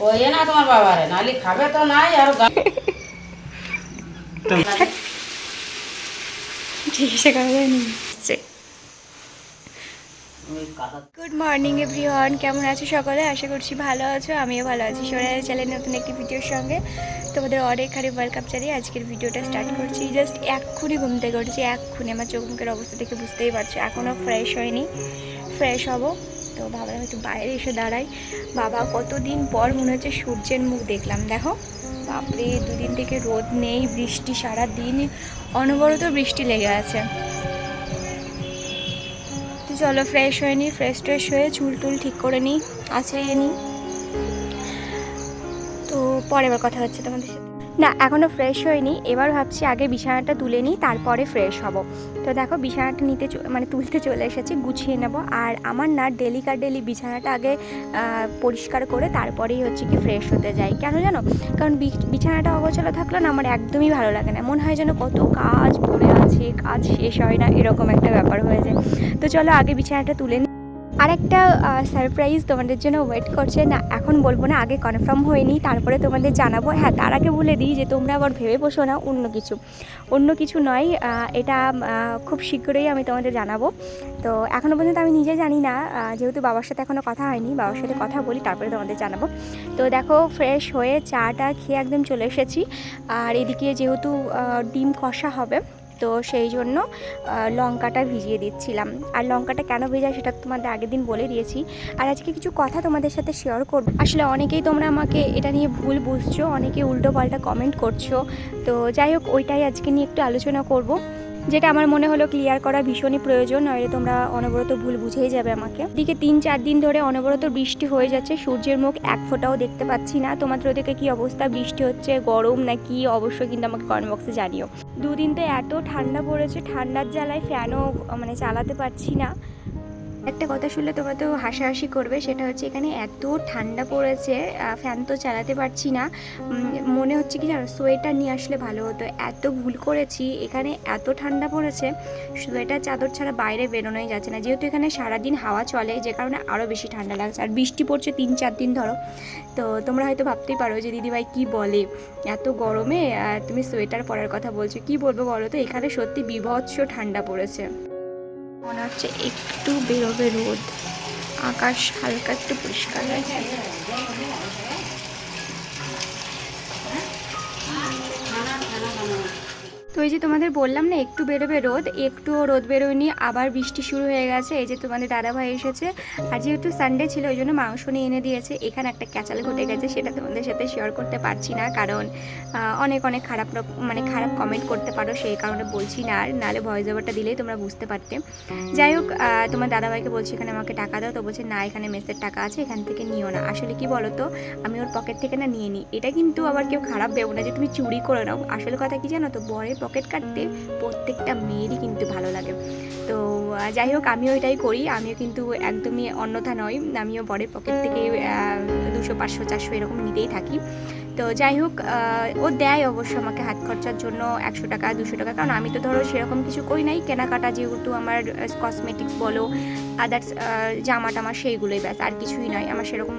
কইয়ে না তোমার বাবারে নালি খাবে তো নাই আর জিজ্ঞাসা করা যায়নি গুড মর্নিং এভরিওয়ান কেমন আছো সকলে? আশা করছি ভালো আছো আমিও ভালো আছি। সোনার চ্যানেল নতুন একটি ভিডিওর সঙ্গে। তোমাদের অনেক হারে ওয়েলকাম জানিয়ে আজকের ভিডিওটা স্টার্ট করছি। জাস্ট এক্ষুনি ঘুম থেকে উঠেছি এক্ষুনি আমার চোখ মুখের অবস্থা দেখে বুঝতেই পারছ এখনও ফ্রেশ হয়নি। ফ্রেশ হব। তো ভাবলাম একটু বাইরে এসে দাঁড়াই। বাবা কতদিন পর মনে হচ্ছে সূর্যের মুখ দেখলাম, দেখো। বাপরে, দুদিন থেকে রোদ নেই, বৃষ্টি সারা দিন অনবরত বৃষ্টি লেগে আছে। তো চলো ফ্রেশ হয়ে নিই ফ্রেশ ট্রেশ হয়ে চুল টুল ঠিক করে নিই আছড়িয়ে নিই তো পরে আবার কথা হচ্ছে তোমাদের সাথে। না এখনও ফ্রেশ হয়নি। এবার ভাবছি আগে বিছানাটা তুলে নিই, তারপরে ফ্রেশ হব। তো দেখো, বিছানাটা নিতে মানে তুলতে চলে এসেছি, গুছিয়ে নেব। আর আমার না ডেলি কার ডেলি বিছানাটা আগে পরিষ্কার করে তারপরেই হচ্ছে কি ফ্রেশ হতে যাই। কেন জানো? কারণ বিছ- বিছানাটা অগোছালো থাকলে না আমার একদমই ভালো লাগে না। মনে হয় যেন কত কাজ পড়ে আছে, কাজ শেষ হয় না, এরকম একটা ব্যাপার হয়ে যায়। তো চলো আগে বিছানাটা তুলে নিই আরেকটা সারপ্রাইজ তোমাদের জন্য ওয়েট করছে। না, এখন বলব না, আগে কনফার্ম হয়নি, তারপরে তোমাদের জানাব। হ্যাঁ তার আগে বলে দিই যে তোমরা আবার ভেবে বসো না, অন্য কিছু। অন্য কিছু নয় এটা খুব শীঘ্রই আমি তোমাদের জানাব। তো এখনও পর্যন্ত আমি নিজে জানি না যেহেতু বাবার সাথে এখনও কথা হয়নি, বাবার সাথে কথা বলি, তারপরে তোমাদের জানাব। তো দেখো ফ্রেশ হয়ে চাটা খেয়ে একদম চলে এসেছি। আর এদিকে যেহেতু ডিম কষা হবে তো সেই জন্য লঙ্কাটা ভিজিয়ে দিচ্ছিলাম। আর লঙ্কাটা কেন ভিজায় সেটা তোমাদের আগের দিন বলে দিয়েছি। আর আজকে কিছু কথা তোমাদের সাথে শেয়ার করব। আসলে অনেকেই তোমরা আমাকে এটা নিয়ে ভুল বুঝছ, অনেকে উল্টো পাল্টা কমেন্ট করছ। তো যাই হোক, ওইটাই আজকে নিয়ে একটু আলোচনা করব। যেটা আমার মনে হলো ক্লিয়ার করা ভীষণই প্রয়োজন নয় তোমরা অনবরত ভুল বুঝেই যাবে আমাকে। দিকে তিন চার দিন ধরে অনবরত বৃষ্টি হয়ে যাচ্ছে, সূর্যের মুখ এক ফোঁটাও দেখতে পাচ্ছি না। তোমাদের ওদিকে কি অবস্থা? বৃষ্টি হচ্ছে, গরম না কি? অবশ্যই কিন্তু আমাকে কমেন্ট বক্সে জানিও। দুদিন তো এত ঠান্ডা পড়েছে, ঠান্ডার জ্বালায় ফ্যানও মানে চালাতে পারছি না। একটা কথা শুনলে তোমরা তো হাসাহাসি করবে, সেটা হচ্ছে এখানে এত ঠান্ডা পড়েছে ফ্যান তো চালাতে পারছি না। মনে হচ্ছে কি জানো সোয়েটার নিয়ে আসলে ভালো হতো। এত ভুল করেছি, এখানে এত ঠান্ডা পড়েছে সোয়েটার চাদর ছাড়া বাইরে বেরোনোই যাচ্ছে না। যেহেতু এখানে সারাদিন হাওয়া চলে, যে কারণে আরও বেশি ঠান্ডা লাগছে। আর বৃষ্টি পড়ছে তিন চার দিন ধরো। তো তোমরা হয়তো ভাবতেই পারো যে, দিদিভাই কি বলে? এত গরমে তুমি সোয়েটার পরার কথা বলছো, কি বলব বলো তো? এখানে সত্যি বিভৎস ঠান্ডা পড়েছে। মনে হচ্ছে একটু বেরোবে রোদ। আকাশ হালকা একটু পরিষ্কার হয়েছে। তো এই যে তোমাদের বললাম না, একটু বেরোবে রোদ, একটুও রোদ বেরোয়নি, আবার বৃষ্টি শুরু হয়ে গেছে, এই যে তোমাদের দাদাভাই এসেছে। আর যেহেতু সানডে ছিল, ওই জন্য মাংস নিয়ে এনে দিয়েছে, এখানে একটা ক্যাচাল ঘটে গেছে, সেটা তোমাদের সাথে শেয়ার করতে পারছি না, কারণ অনেক অনেক খারাপ মানে খারাপ কমেন্ট করতে পারো, সেই কারণে বলছি না, আর নাহলে ভয়েস ওভারটা দিলেই তোমরা বুঝতে পারতে। যাই হোক তোমার দাদাভাইকে বলছি, এখানে আমাকে টাকা দাও। তো বলছে, না, এখানে মেসের টাকা আছে, এখান থেকে নিও না। আসলে কি বলো তো আমি ওর পকেট থেকে না নিয়ে নিই। এটা কিন্তু আবার কেউ খারাপ ভেবো না যে, তুমি চুরি করে নাও। আসলে কথা কি জানো তো, বরের পকেট কাটতে প্রত্যেকটা মেয়েরই কিন্তু ভালো লাগে। তো যাই হোক আমিও এটাই করি। আমিও কিন্তু একদমই অন্যথা নয় আমিও বরের পকেট থেকে দুশো, পাঁচশো, চারশো এরকম নিতেই থাকি। তো যাই হোক ও দেয় অবশ্য আমাকে হাত খরচার জন্য একশো টাকা, দুশো টাকা। কারণ আমি তো ধরো সেরকম কিছু করি নাই। কেনাকাটা যেহেতু আমার কসমেটিক্স বলো আদার্স জামা টামা সেইগুলোই ব্যাস, আর কিছুই নয়, আমার সেরকম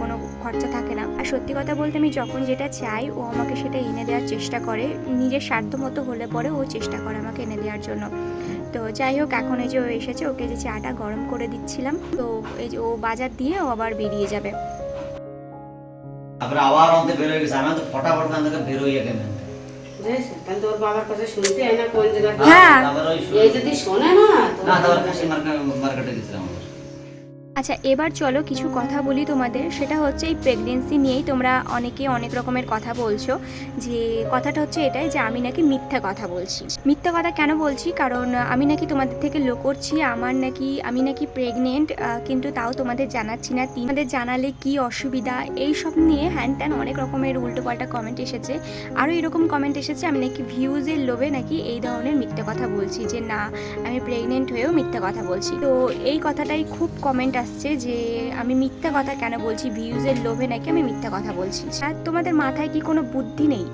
কোনো খরচা থাকে না। আর সত্যি কথা বলতে আমি যখন যেটা চাই, ও আমাকে সেটা এনে দেওয়ার চেষ্টা করে, নিজের স্বার্থ মতো হলে পরে ও চেষ্টা করে আমাকে এনে দেওয়ার জন্য। তো যাই হোক, এখন এই যে ও এসেছে, ওকে যে চাটা গরম করে দিচ্ছিলাম, তো এই যে ও বাজার দিয়ে ও আবার বেরিয়ে যাবে। তারপরে আবার অন্তে বেরোয় গেছে আমি তো ফটাফট থেকে বেরোই গেলাম হয় হ্যাঁ। এই যদি শোনে না তো না তারপরে মার্কেটে গেছিলাম আমরা। আচ্ছা এবার চলো কিছু কথা বলি তোমাদের। সেটা হচ্ছে এই প্রেগনেন্সি নিয়েই তোমরা অনেকে অনেক রকমের কথা বলছো। যে কথাটা হচ্ছে এটাই যে আমি নাকি মিথ্যা কথা বলছি। মিথ্যা কথা কেন বলছি? কারণ আমি নাকি তোমাদের থেকে লো করছি, আমার নাকি, আমি নাকি প্রেগনেন্ট কিন্তু তাও তোমাদের জানাচ্ছি না। তোমাদের জানালে কি অসুবিধা? এই সব নিয়ে হ্যান ত্যান অনেক রকমের উল্টোপাল্টা কমেন্ট এসেছে। আরও এরকম কমেন্ট এসেছে, আমি নাকি ভিউজের লোভে নাকি এই ধরনের মিথ্যা কথা বলছি যে, না, আমি প্রেগনেন্ট হয়েও মিথ্যা কথা বলছি। তো এই কথাটাই খুব কমেন্ট আসছে যে আমি মিথ্যা কথা কেন বলছি? ভিউজের লোভে নাকি আমি মিথ্যা কথা বলছি? আর তোমাদের মাথায় কি কোনো বুদ্ধি নেই?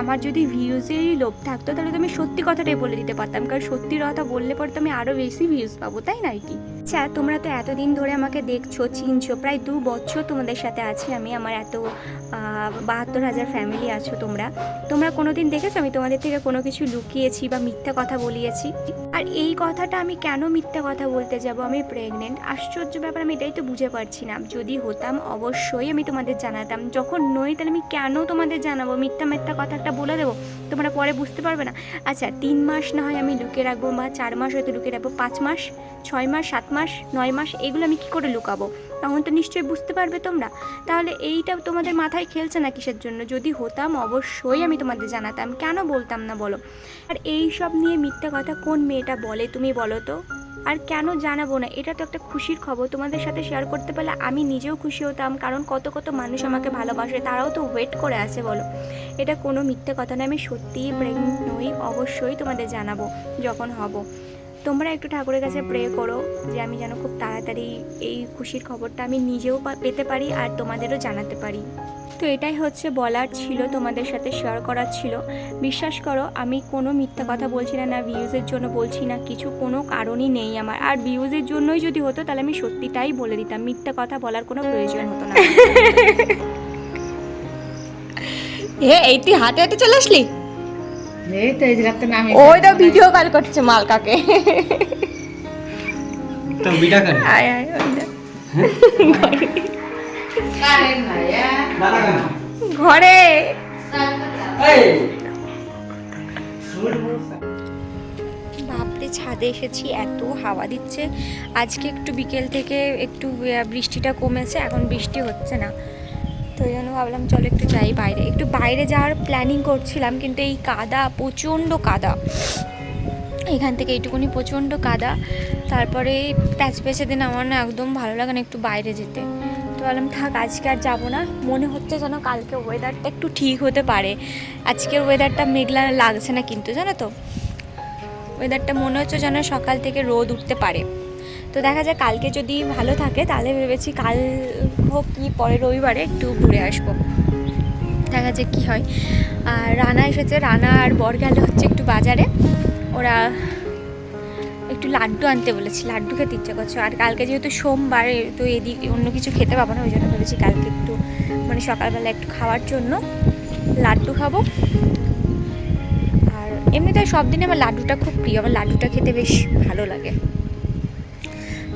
আমার যদি ভিউজেরই লোভ থাকতো, তাহলে তো আমি সত্যি কথাটাই বলে দিতে পারতাম। কারণ সত্যি কথা বললে পরে তো আমি আরও বেশি ভিউজ পাবো, তাই নয় কি? আচ্ছা তোমরা তো এতদিন ধরে আমাকে দেখছ, চিনছো, প্রায় দু বছর তোমাদের সাথে আছি আমি, আমার এত বাহাত্তর হাজার ফ্যামিলি আছো তোমরা। তোমরা কোনোদিন দেখেছ? আমি তোমাদের থেকে কোনো কিছু লুকিয়েছি বা মিথ্যা কথা বলিয়েছি। আর এই কথাটা আমি কেন মিথ্যা কথা বলতে যাব? আমি প্রেগনেন্ট আশ্চর্য ব্যাপার, আমি এটাই তো বুঝে পারছি না। যদি হতাম, অবশ্যই আমি তোমাদের জানাতাম। যখন নই, তাহলে আমি কেন তোমাদের জানাব? মিথ্যা মিথ্যা কথা একটা বলে দেবো? তোমরা পরে বুঝতে পারবে না। আচ্ছা তিন মাস না হয় আমি লুকিয়ে রাখব বা চার মাস হয়তো লুকিয়ে রাখব, পাঁচ মাস, ছয় মাস, সাত মাস, নয় মাস, এগুলো আমি কী করে লুকাবো? তখন তো নিশ্চয়ই বুঝতে পারবে তোমরা। তাহলে এইটা তোমাদের মাথায় খেলছে না কিসের জন্য? যদি হতাম অবশ্যই আমি তোমাদের জানাতাম। কেন বলতাম না বলো? আর এই সব নিয়ে মিথ্যা কথা কোন মেয়েটা বলে তুমি বলো তো? আর কেন জানাব না? এটা তো একটা খুশির খবর। তোমাদের সাথে শেয়ার করতে পারলে আমি নিজেও খুশি হতাম, কারণ কত কত মানুষ আমাকে ভালোবাসে, তারাও তো ওয়েট করে আছে, বলো। এটা কোনো মিথ্যে কথা না, আমি সত্যিই প্রেগনেন্ট নই, অবশ্যই তোমাদের জানাব যখন হব। তোমরা একটু ঠাকুরের কাছে প্রে করো যে আমি যেন খুব তাড়াতাড়ি এই খুশির খবরটা আমি নিজেও পেতে পারি আর তোমাদেরও জানাতে পারি। তো এটাই হচ্ছে বলার ছিল তোমাদের সাথে শেয়ার করার ছিল। বিশ্বাস করো আমি কোনো মিথ্যা কথা বলছি না না ভিউজের জন্য বলছি না কিছু কোনো কারণই নেই আমার। আর ভিউজের জন্যই যদি হতো তাহলে আমি সত্যিটাই বলে দিতাম মিথ্যা কথা বলার কোনো প্রয়োজন হতো না। হে এই তুই হাতে হাতে চলে আসলি? এই তো এই জায়গাতে নামে ওই তো ভিডিও কল করছে মালকাকে। তো বিটা করে আয় আয় ঘরে। বাপরে ছাদে এসেছি এত হাওয়া দিচ্ছে। আজকে একটু বিকেল থেকে একটু বৃষ্টিটা কমেছে এখন বৃষ্টি হচ্ছে না। তো ওই জন্য ভাবলাম চলো একটু যাই বাইরে। একটু বাইরে যাওয়ার প্ল্যানিং করছিলাম কিন্তু এই কাদা প্রচণ্ড কাদা। এখান থেকে এইটুকুনি প্রচণ্ড কাদা। তারপরে প্যাচ প্যাচে দিন আমার না একদম ভালো লাগে না একটু বাইরে যেতে। ভাবলাম, থাক, আজকে আর যাব না। মনে হচ্ছে যেন কালকে ওয়েদারটা একটু ঠিক হতে পারে। আজকের ওয়েদারটা মেঘলা লাগছে না কিন্তু, জানো তো? ওয়েদারটা মনে হচ্ছে যেন সকাল থেকে রোদ উঠতে পারে। তো দেখা যায় কালকে যদি ভালো থাকে, তাহলে ভেবেছি কাল হোক কি পরে রবিবারে একটু ঘুরে আসব। দেখা যাক কী হয়। আর রানা এসেছে, রানা আর বর গেলে হচ্ছে একটু বাজারে। ওরা একটু লাড্ডু আনতে বলেছি, লাড্ডু খেতে ইচ্ছা করছে। আর কালকে যেহেতু সোমবার, তো এদিক অন্য কিছু খেতে পাবো না, ওই জন্য ভেবেছি কালকে একটু মানে সকালবেলা একটু খাওয়ার জন্য লাড্ডু খাব। আর এমনিতে সব দিনে আমার লাড্ডুটা খুব প্রিয়, আমার লাড্ডুটা খেতে বেশ ভালো লাগে।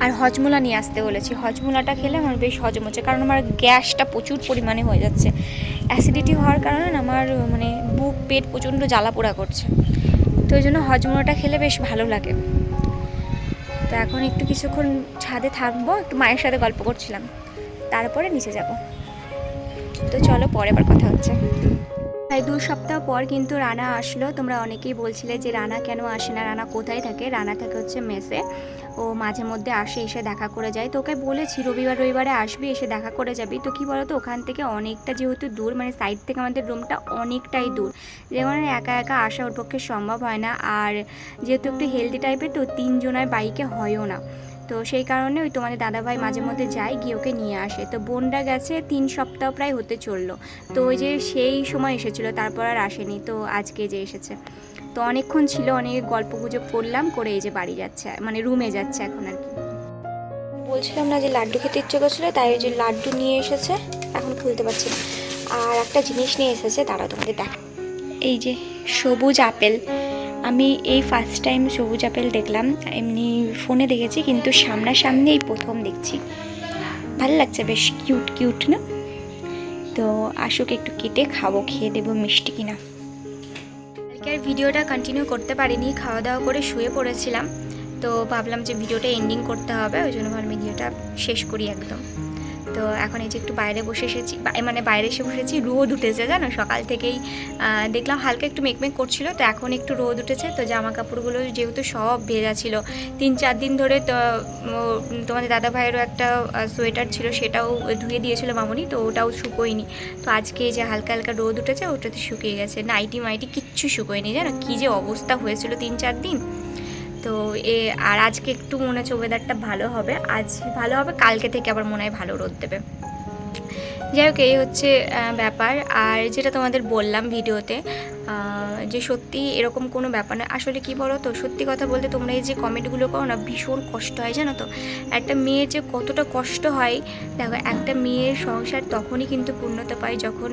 আর হজমোলা নিয়ে আসতে বলেছি, হজমোলাটা খেলে আমার বেশ হজম হচ্ছে, কারণ আমার গ্যাসটা প্রচুর পরিমাণে হয়ে যাচ্ছে। অ্যাসিডিটি হওয়ার কারণে আমার মানে বুক, পেট প্রচণ্ড জ্বালা পোড়া করছে। তো ওই জন্য হজমোলাটা খেলে বেশ ভালো লাগে। তো এখন একটু কিছুক্ষণ ছাদে থাকব একটু মায়ের সাথে গল্প করছিলাম। তারপরে নিচে যাব। তো চলো, পরে আবার কথা হচ্ছে। প্রায় দু সপ্তাহ পর কিন্তু রানা আসলো। তোমরা অনেকেই বলছিলে যে রানা কেন আসে না? রানা কোথায় থাকে? রানা থাকে হচ্ছে মেসে। ও মাঝে মধ্যে আসে, এসে দেখা করে যায়। তো ওকে বলেছি, রবিবার, রবিবারে আসবি, এসে দেখা করে যাবি। তো কি বলতো? ওখান থেকে অনেকটা যেহেতু দূর মানে সাইড থেকে আমাদের রুমটা অনেকটাই দূর। যেমন একা একা আসা ওর পক্ষে সম্ভব হয় না। আর যেহেতু একটু হেলদি টাইপের তো তিনজনের বাইকে হয়ও না। তো সেই কারণে ওই তোমাদের দাদাভাই মাঝে মধ্যে যায়, গিয়ে ওকে নিয়ে আসে। তো বোনটা গেছে, তিন সপ্তাহ প্রায় হতে চলল। তো ওই যে সেই সময় এসেছিল, তারপর আর আসেনি, তো আজকে যে এসেছে। তো অনেকক্ষণ ছিল, অনেক গল্প গুজব করলাম, করে এই যে বাড়ি যাচ্ছে মানে রুমে যাচ্ছে এখন আর কি। বলছিলাম না যে লাড্ডু খেতে ইচ্ছে করছিল, তাই ওই যে লাড্ডু নিয়ে এসেছে, এখন খুলতে পারছি না। আর একটা জিনিস নিয়ে এসেছে তারা তোমাদের দেখ এই যে সবুজ আপেল। আমি এই ফার্স্ট টাইম সবুজ আপেল দেখলাম, এমনি ফোনে দেখেছি, কিন্তু সামনাসামনি এই প্রথম দেখছি। ভালো লাগছে, বেশ কিউট কিউট না? তো আসুক, একটু কেটে খাব, খেয়ে দেবো মিষ্টি কিনা। কালকে আর ভিডিওটা কন্টিনিউ করতে পারিনি খাওয়া দাওয়া করে শুয়ে পড়েছিলাম। তো ভাবলাম যে ভিডিওটা এন্ডিং করতে হবে, ওই জন্য ভাবলাম ভিডিওটা শেষ করি একদম। তো এখন এই যে একটু বাইরে বসে এসেছি মানে বাইরে এসে বসেছি রোদ উঠেছে জানো? সকাল থেকেই দেখলাম হালকা একটু মেকমেক করছিল, তো এখন একটু রোদ উঠেছে, তো জামা কাপড়গুলো যেহেতু সব ভেজা ছিল, তিন চার দিন ধরে তো তোমাদের দাদা ভাইয়েরও একটা সোয়েটার ছিল, সেটাও ধুয়ে দিয়েছিল মামনি, তো ওটাও শুকোয়নি। তো আজকে যে হালকা হালকা রোদ উঠেছে, ওটাতে শুকিয়ে গেছে। নাইটি মাইটি কিচ্ছু শুকোয়নি, জানো? কী যে অবস্থা হয়েছিল তিন চার দিন। তো এ, আর আজকে একটু মনে হচ্ছে ওয়েদারটা ভালো হবে। আজ ভালো হবে, কালকে থেকে আবার মনে হয় ভালো রোদ দেবে। যাই হোক, এই হচ্ছে ব্যাপার। আর যেটা তোমাদের বললাম ভিডিওতে যে সত্যি এরকম কোনো ব্যাপার না। আসলে কি বলো তো, সত্যি কথা বলতে তোমরা এই যে কমেন্টগুলো করো না, ভীষণ কষ্ট হয়, জানো তো? একটা মেয়ের যে কতটা কষ্ট হয়, দেখো, একটা মেয়ের সংসার তখনই কিন্তু পূর্ণতা পায় যখন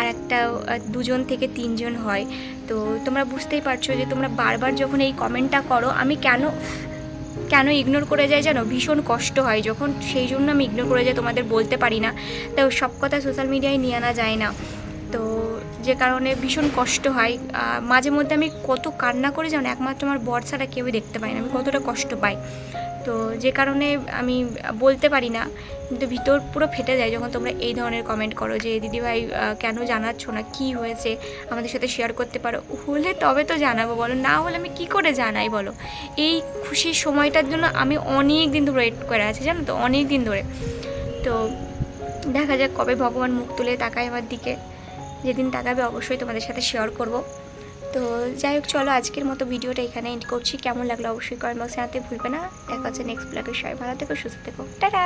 আর একটা দুজন থেকে তিনজন হয়। তো তোমরা বুঝতেই পারছ যে তোমরা বারবার যখন এই কমেন্টটা করো, আমি কেন কেন ইগনোর করে যাই জানো? ভীষণ কষ্ট হয় যখন, সেই জন্য আমি ইগনোর করে যাই, তোমাদের বলতে পারি না। তো সব কথা সোশ্যাল মিডিয়ায় নিয়ে আনা যায় না। তো যে কারণে ভীষণ কষ্ট হয়। মাঝে মধ্যে আমি কত কান্না করে যাও একমাত্র আমার বর ছাড়া কেউই দেখতে পাই না। আমি কতটা কষ্ট পাই। তো যে কারণে আমি বলতে পারি না, কিন্তু ভিতর পুরো ফেটে যায় যখন তোমরা এই ধরনের কমেন্ট করো যে, দিদিভাই কেন জানাচ্ছ না? কি হয়েছে? আমাদের সাথে শেয়ার করতে পারো? হলে তবে তো জানাব, বলো। না হলে আমি কি করে জানাই, বলো? এই খুশির সময়টার জন্য আমি অনেক দিন ধরে ওয়েট করে আছি, জানো তো? অনেক দিন ধরে। তো দেখা যাক কবে ভগবান মুখ তুলে তাকায় আমার দিকে। যেদিন তাকাবে অবশ্যই তোমাদের সাথে শেয়ার করব। তো যাই হোক, চলো আজকের মতো ভিডিওটা এখানে এন্ড করছি। কেমন লাগল অবশ্যই কমেন্ট বক্সে জানাতে ভুলবে না। দেখা হচ্ছে নেক্সট ব্লগে সবাই ভালো থেকো, সুস্থ থেকো। টাটা!